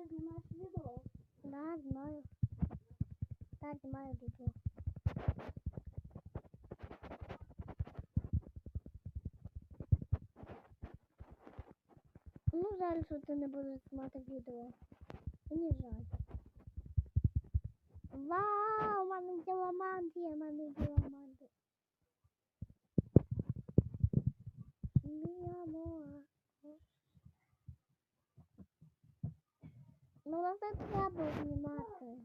ти знімаєш відео? Да, знаю. Так, знімаю відео. Ну, жаль, что ты не будеш знімати відео. Мені жаль. Вау, мама мене діламант є, у. Ну, це треба знімати.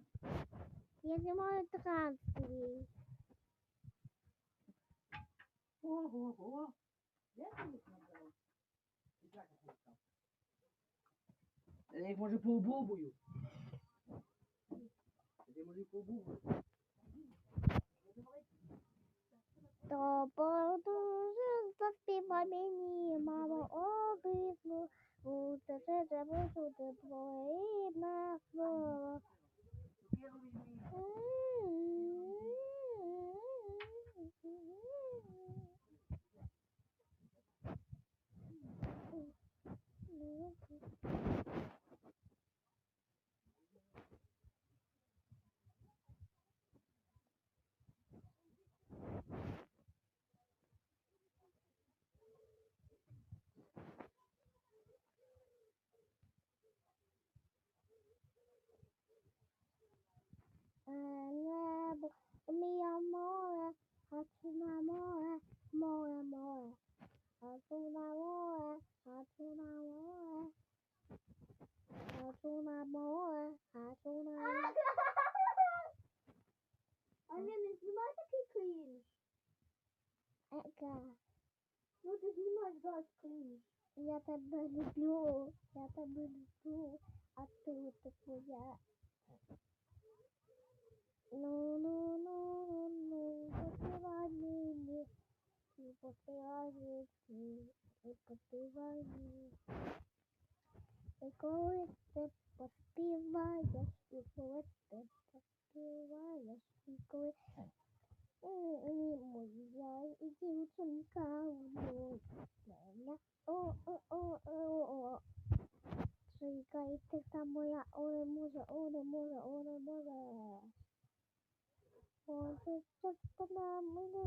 Я знімаю транспорт. Ого-го. Як ти їх там? Я їх може пообубую. Я може пообубую. То подуже заспівай мені, мамо, обисну. У це це มากเ Ека, Ну ти зараз крінж. я тебе люблю, я тебе люблю, а ти твоя. Ну, ну, ну, ну, поспівай мені, і поспівай мені, і поспівай мені. І коли ти поспіваєш, і коли ти поспіваєш, і коли 你没有已经尽够了。来呀，哦哦哦哦哦哦！最该的大漠呀，哦的漠的，哦的漠的，哦的漠的。我是这个大漠的。